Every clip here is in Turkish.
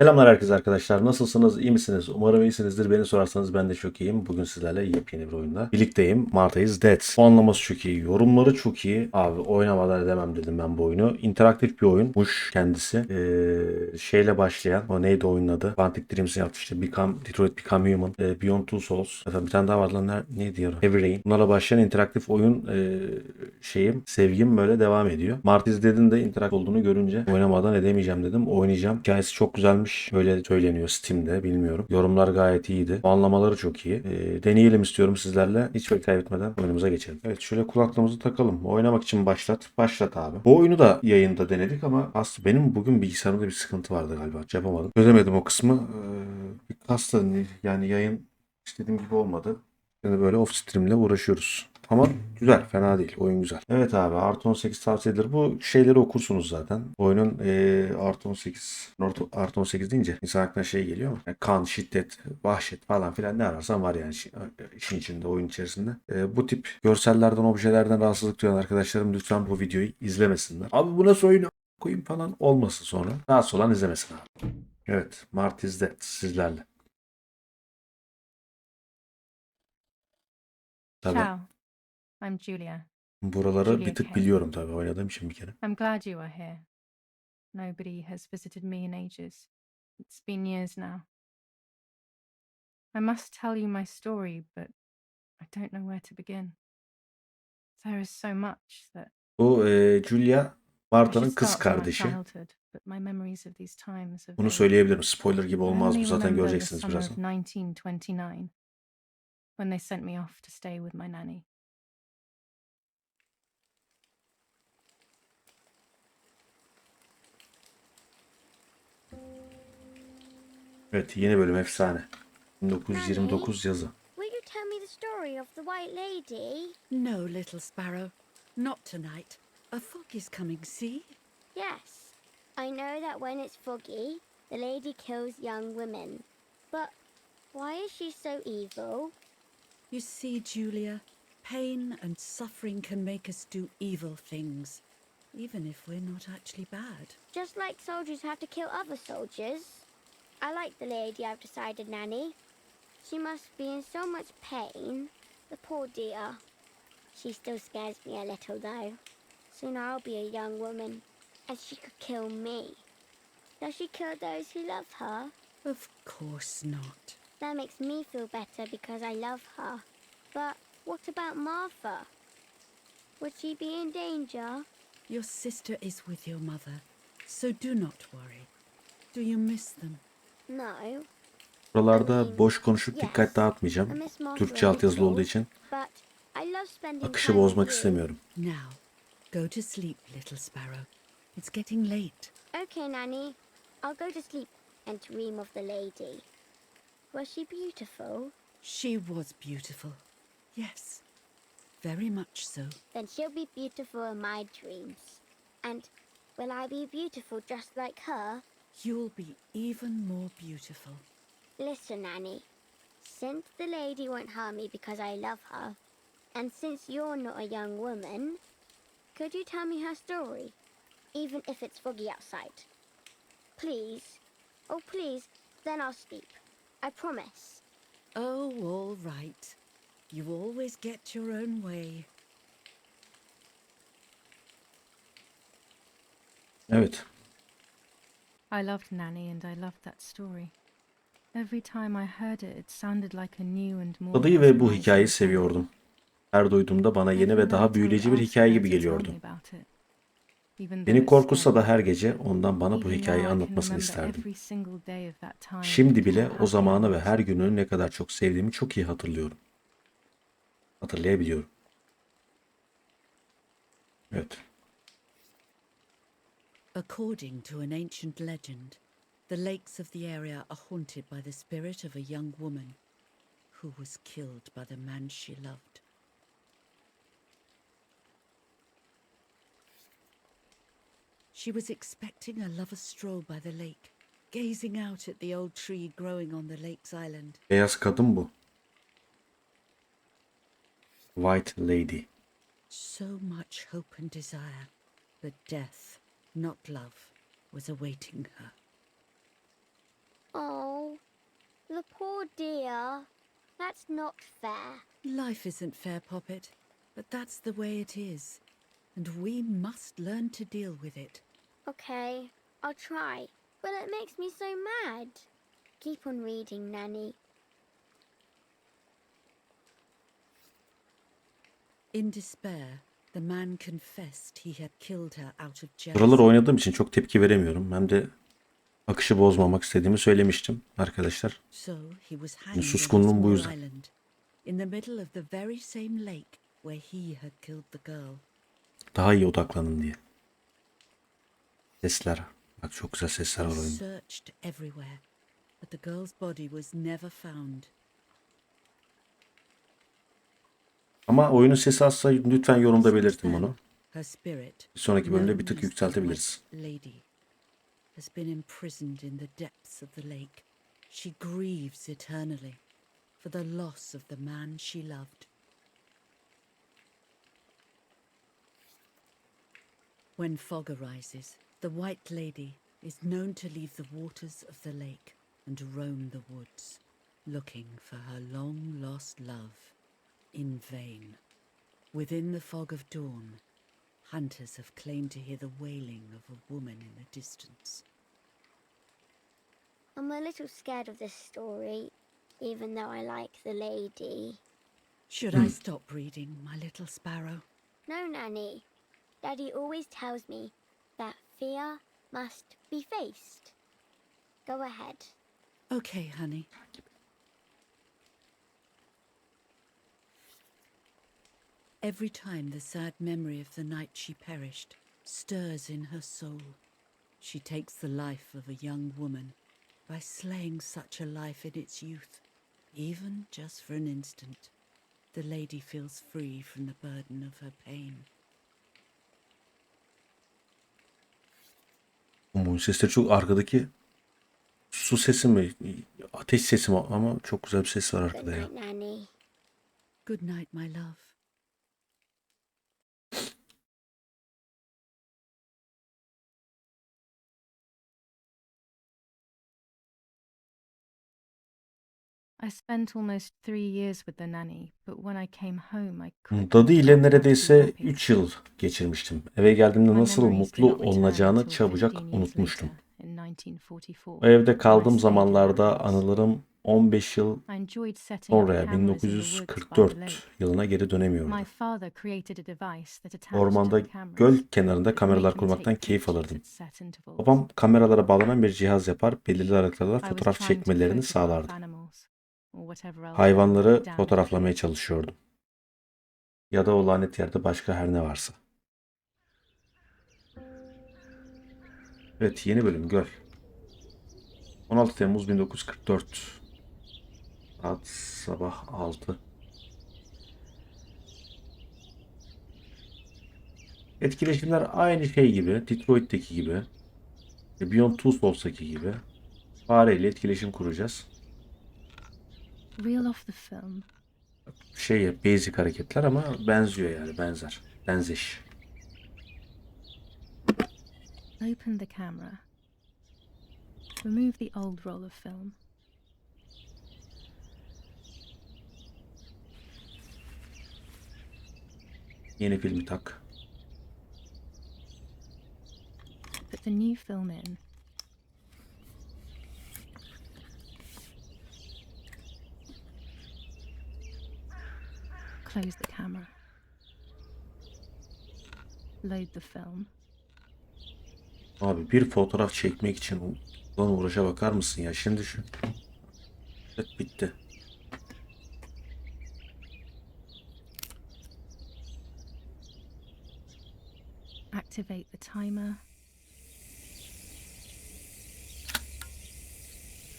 Selamlar herkese arkadaşlar. Nasılsınız? İyi misiniz? Umarım iyisinizdir. Beni sorarsanız ben de çok iyiyim. Bugün sizlerle yepyeni bir oyunda birlikteyim. Marta is Dead. Puanlaması çok iyi. Yorumları çok iyi. Abi oynamadan edemem dedim ben bu oyunu. İnteraktif bir oyunmuş kendisi. Ee, şeyle başlayan. O neydi oyunun adı? Quantic Dreams'in yaptı işte. Become, Detroit Become Human. Ee, Beyond Two Souls. Efendim bir tane daha vardı lan. Ne, neydi ya? Heavy Rain. Bunlarla başlayan interaktif oyun e, şeyim, sevgim böyle devam ediyor. Marta is Dead'in de interaktif olduğunu görünce oynamadan edemeyeceğim dedim. Oynayacağım. Hikayesi çok güzelmiş. Öyle söyleniyor Steam'de bilmiyorum. Yorumlar gayet iyiydi. Anlamaları çok iyi. Ee, deneyelim istiyorum sizlerle. Hiç vakit kaybetmeden oyunumuza geçelim. Evet şöyle kulaklığımızı takalım. Oynamak için başlat. Başlat abi. Bu oyunu da yayında denedik ama aslında benim bugün bilgisayarımda bir sıkıntı vardı galiba. Yapamadım. Çözemedim o kısmı. Ee, bir yani yayın istediğim gibi olmadı. Şimdi böyle off stream'le uğraşıyoruz. Ama güzel, fena değil. Oyun güzel. Evet abi, artı 18 tavsiye edilir. Bu şeyleri okursunuz zaten. Oyunun eee artı 18, North- artı 18 deyince insan aklına şey geliyor mu? Yani kan, şiddet, vahşet falan filan ne ararsan var yani işin, içinde, oyun içerisinde. Eee, bu tip görsellerden, objelerden rahatsızlık duyan arkadaşlarım lütfen bu videoyu izlemesinler. Abi bu nasıl oyun koyayım falan olmasın sonra. Rahatsız olan izlemesin abi. Evet, Mart Dead sizlerle. Tabii. Ciao. I'm Julia. Buraları Julia bir tık Kay. biliyorum tabii oynadığım için bir kere. I'm glad you are here. Nobody has visited me in ages. It's been years now. I must tell you my story, but I don't know where to begin. There is so much that Bu e, Julia Marta'nın kız kardeşi. Bunu söyleyebilirim. Spoiler gibi olmaz bu. Zaten göreceksiniz birazdan. Evet yeni bölüm efsane. 1929 yazı. Will you tell me the story of the White Lady? No, little sparrow, not tonight. A fog is coming, see? Yes. I know that when it's foggy, the lady kills young women. But why is she so evil? You see, Julia, pain and suffering can make us do evil things, even if we're not actually bad. Just like soldiers have to kill other soldiers. I like the lady I've decided, Nanny. She must be in so much pain. The poor dear. She still scares me a little, though. Soon I'll be a young woman, and she could kill me. Does she kill those who love her? Of course not. That makes me feel better because I love her. But what about Martha? Would she be in danger? Your sister is with your mother, so do not worry. Do you miss them? No. Buralarda boş konuşup dikkat dağıtmayacağım. Türkçe a altyazılı olduğu için But I love spending akışı bozmak istemiyorum. Now, go to sleep, little sparrow. It's getting late. Okay, Nanny. I'll go to sleep and dream of the lady. Was she beautiful? She was beautiful. Yes, very much so. Then she'll be beautiful in my dreams. And will I be beautiful just like her? You'll be even more beautiful. Listen, Nanny. Since the lady won't harm me because I love her, and since you're not a young woman, could you tell me her story? Even if it's foggy outside. Please. Oh, please. Then I'll sleep. I promise. Oh, all right. You always get your own way. Evet. I loved Nanny and I loved that story. Every time I heard it, it sounded like a new and more Tadıyı ve bu hikayeyi seviyordum. Her duyduğumda bana yeni ve daha büyüleyici bir hikaye gibi geliyordu. Beni korkutsa da her gece ondan bana bu hikayeyi anlatmasını isterdim. Şimdi bile o zamanı ve her gününü ne kadar çok sevdiğimi çok iyi hatırlıyorum. Hatırlayabiliyorum. Evet. According to an ancient legend, the lakes of the area are haunted by the spirit of a young woman who was killed by the man she loved. She was expecting a lover's stroll by the lake, gazing out at the old tree growing on the lake's island. Beyaz kadın bu. White Lady. So much hope and desire, but death, not love, was awaiting her. Oh, the poor dear. That's not fair. Life isn't fair, Poppet, but that's the way it is. And we must learn to deal with it. Okay, I'll try. But it makes me so mad. Keep on reading, Nanny. In despair, the man confessed he had killed her out of Buraları jealousy. oynadığım için çok tepki veremiyorum. Hem de akışı bozmamak istediğimi söylemiştim arkadaşlar. A suskunluğum bu yüzden. Daha iyi odaklanın diye. Sesler. Bak çok güzel sesler var oyunda. Ama oyunun sesi azsa lütfen yorumda belirtin bunu. Her spirit, Bir sonraki bölümde bir tık yükseltebiliriz. Lady, has been imprisoned in the depths of the lake. She grieves eternally for the loss of the man she loved. When fog arises, the White Lady is known to leave the waters of the lake and roam the woods, looking for her long lost love in vain. Within the fog of dawn, hunters have claimed to hear the wailing of a woman in the distance. I'm a little scared of this story, even though I like the lady. Should I stop reading, my little sparrow? No, Nanny. Daddy always tells me that fear must be faced. Go ahead. Okay, honey. Every time the sad memory of the night she perished stirs in her soul, she takes the life of a young woman by slaying such a life in its youth, even just for an instant. The lady feels free from the burden of her pain. Bu sesleri çok arkadaki su sesi mi? Ateş sesi mi? Ama çok güzel bir ses var arkada ya. night, Nanny. Good night, my love. Dadı ile forgot to be neredeyse happy. 3 yıl geçirmiştim. Eve geldiğimde My nasıl memories did mutlu not return olunacağını until çabucak 15 years unutmuştum. later, in 1944, O evde when I kaldığım zamanlarda with anılarım 15 yıl I the the 1944 lake. yılına geri dönemiyordu. Ormanda the göl kenarında kameralar kurmaktan keyif alırdım. Babam kameralara bağlanan bir cihaz yapar, belirli aralıklarla I fotoğraf çekmelerini sağlardı. Hayvanları fotoğraflamaya çalışıyordum. Ya da o lanet yerde başka her ne varsa. Evet, yeni bölüm Göl. 16 Temmuz 1944. Saat sabah 6. Etkileşimler aynı şey gibi, Detroit'teki gibi, Beyond Two Souls'taki gibi fareyle etkileşim kuracağız. Reel off the film. şey basic hareketler ama benziyor yani benzer. Benzeş. Open the camera. Remove the old roll of film. Yeni filmi tak. Put the new film in. Close the camera. Load the film. Abi bir fotoğraf çekmek için ulan uğraşa bakar mısın ya? Şimdi şu. Evet bitti. Activate the timer.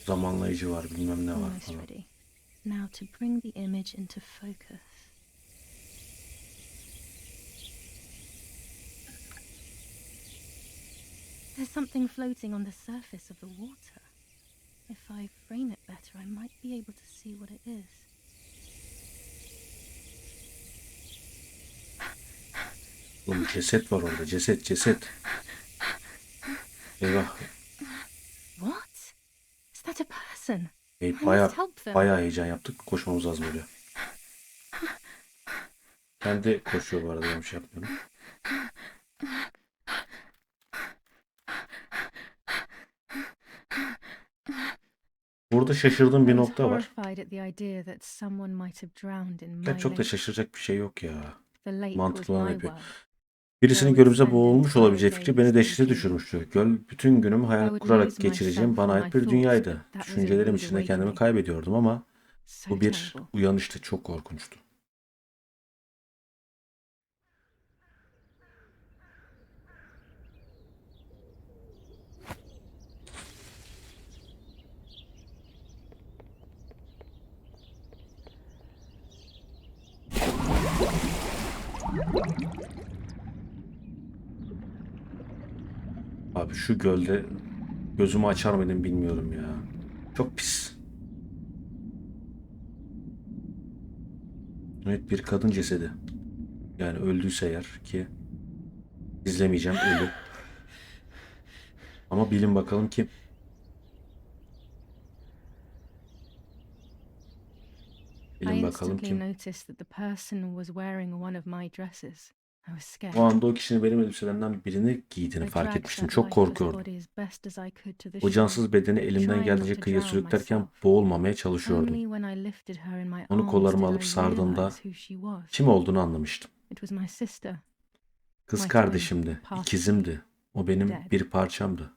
Zamanlayıcı var bilmem ne var falan. Now to bring the image into focus. There's something floating on the surface of the water. If I frame it better, I might be able to see what it is. Oğlum ceset var orada. Ceset ceset. Eyvah. What? Is that a person. E, baya baya heyecan yaptık. Koşmamız lazım öyle. Kendi koşuyor bu arada ben şey yapmıyorum. Burada şaşırdığım bir nokta var. Ya çok da şaşıracak bir şey yok ya. Mantıklı olan yapıyor. Birisinin gölümüze boğulmuş olabileceği fikri beni dehşete düşürmüştü. Göl bütün günümü I hayal kurarak geçireceğim bana ait bir dünyaydı. Düşüncelerim içinde kendimi kaybediyordum ama bu bir uyanıştı. Çok korkunçtu. Abi şu gölde gözümü açar mıydım bilmiyorum ya. Çok pis. Evet bir kadın cesedi. Yani öldüyse eğer ki izlemeyeceğim ölü. Ama bilin bakalım kim. Bilin bakalım kim. noticed that the person was wearing one of my dresses. I was scared. O anda o kişinin benim elbiselerimden birini giydiğini fark etmiştim. Çok korkuyordum. O cansız bedeni elimden geldiğince kıyıya sürüklerken boğulmamaya çalışıyordum. Onu kollarıma alıp sardığımda. Kim olduğunu anlamıştım. Kız kardeşimdi, ikizimdi. O benim bir parçamdı.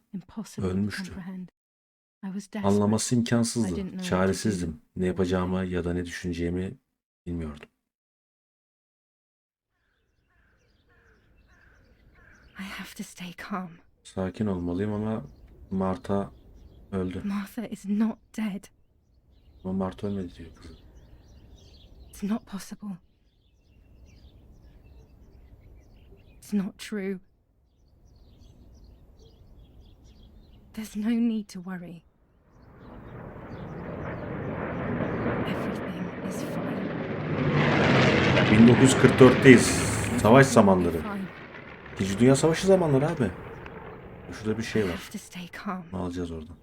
Ölmüştü. Anlaması imkansızdı. Çaresizdim. Ne yapacağımı ya da ne düşüneceğimi bilmiyordum. I have to stay calm. Sakin olmalıyım ama Marta öldü. Martha is not dead. Ama Marta ölmedi diyor kızı. It's not possible. It's not true. There's no need to worry. Everything is fine. 1944'teyiz. Savaş zamanları. İkinci Dünya Savaşı zamanları abi. Şurada bir şey var. Ne alacağız oradan?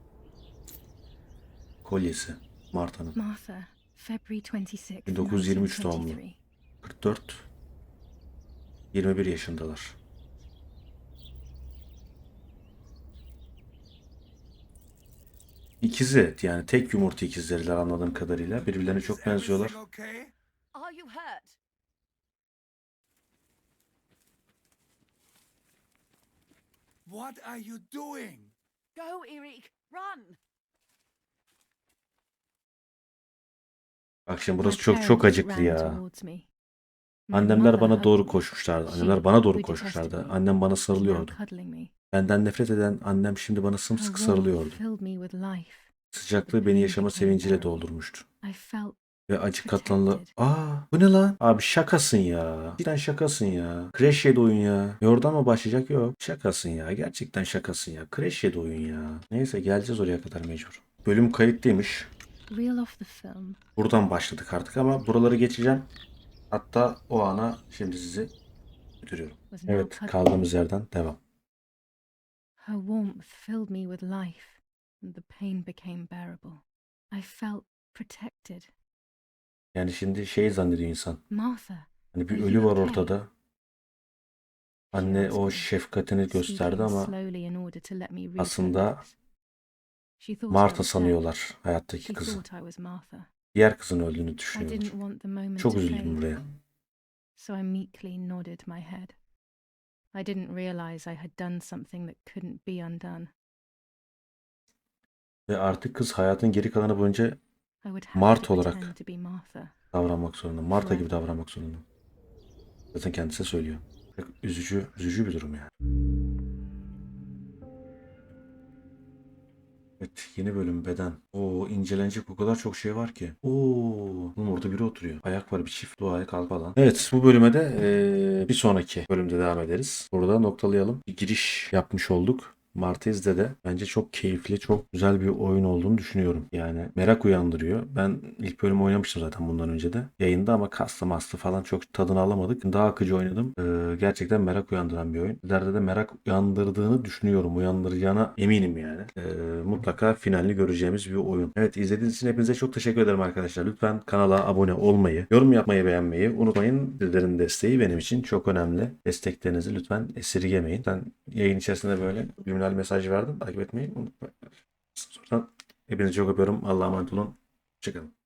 Kolyesi. Marta'nın. Martha, February 26th, 1923 doğumlu. 1923. 44. 21 yaşındalar. İkizi yani tek yumurta ikizleriler anladığım kadarıyla. Birbirlerine çok benziyorlar. Everything okay? Are you hurt? What are you doing? Go, Erik! Run! Bak şimdi burası çok çok parents acıklı ya. towards me. My Annemler mother bana doğru me. koşmuşlardı. Annemler bana doğru koşmuşlardı. me Annem bana sarılıyordu. Benden nefret eden annem şimdi bana sımsıkı sarılıyordu. filled me with life. Sıcaklığı beni yaşama sevinciyle doldurmuştu. Ve acı katlanlı... Aa bu ne lan? Abi şakasın ya. Cidden şakasın ya. Crash yedi oyun ya. Yordan mı başlayacak? Yok. Şakasın ya. Gerçekten şakasın ya. Crash yedi oyun ya. Neyse geleceğiz oraya kadar mecbur. Bölüm kayıtlıymış. Buradan başladık artık ama buraları geçeceğim. Hatta o ana şimdi sizi götürüyorum. Evet kaldığımız yerden devam. Her warmth filled me with life, and the pain became bearable. I felt protected. Yani şimdi şey zannediyor insan. Martha, Hani bir Are ölü you var okay? ortada. Anne asked o me, şefkatini gösterdi speaking ama slowly in order to let me read her aslında lips. She thought I Marta was dead. sanıyorlar hayattaki She kızı. thought I was Martha. Diğer kızın öldüğünü I düşünüyorlar. didn't want the moment Çok to üzüldüm fade, buraya. so I meekly nodded my head. I didn't realize I had done something that couldn't be undone. Ve artık kız hayatın geri kalanı boyunca To olarak davranmak zorunda. Marta gibi davranmak zorunda. Zaten kendisi söylüyor. Üzücü, üzücü bir durum yani. Evet, yeni bölüm beden. Oo, incelenecek o kadar çok şey var ki. Oo, oğlum orada biri oturuyor. Ayak var bir çift. Duaya kalk falan. Evet, bu bölüme de eee, bir sonraki bölümde devam ederiz. Burada noktalayalım. Bir giriş yapmış olduk. Martez'de de bence çok keyifli, çok güzel bir oyun olduğunu düşünüyorum. Yani merak uyandırıyor. Ben ilk bölüm oynamıştım zaten bundan önce de. Yayında ama kastı mastı falan çok tadını alamadık. Daha akıcı oynadım. Ee, gerçekten merak uyandıran bir oyun. İleride de merak uyandırdığını düşünüyorum. Uyandıracağına eminim yani. Ee, mutlaka finalini göreceğimiz bir oyun. Evet izlediğiniz için hepinize çok teşekkür ederim arkadaşlar. Lütfen kanala abone olmayı, yorum yapmayı, beğenmeyi unutmayın. Sizlerin desteği benim için çok önemli. Desteklerinizi lütfen esirgemeyin. Ben yayın içerisinde böyle subliminal mesaj verdim. Takip etmeyi unutmayın. Hepinizi çok öpüyorum. Allah'a emanet olun. Hoşçakalın.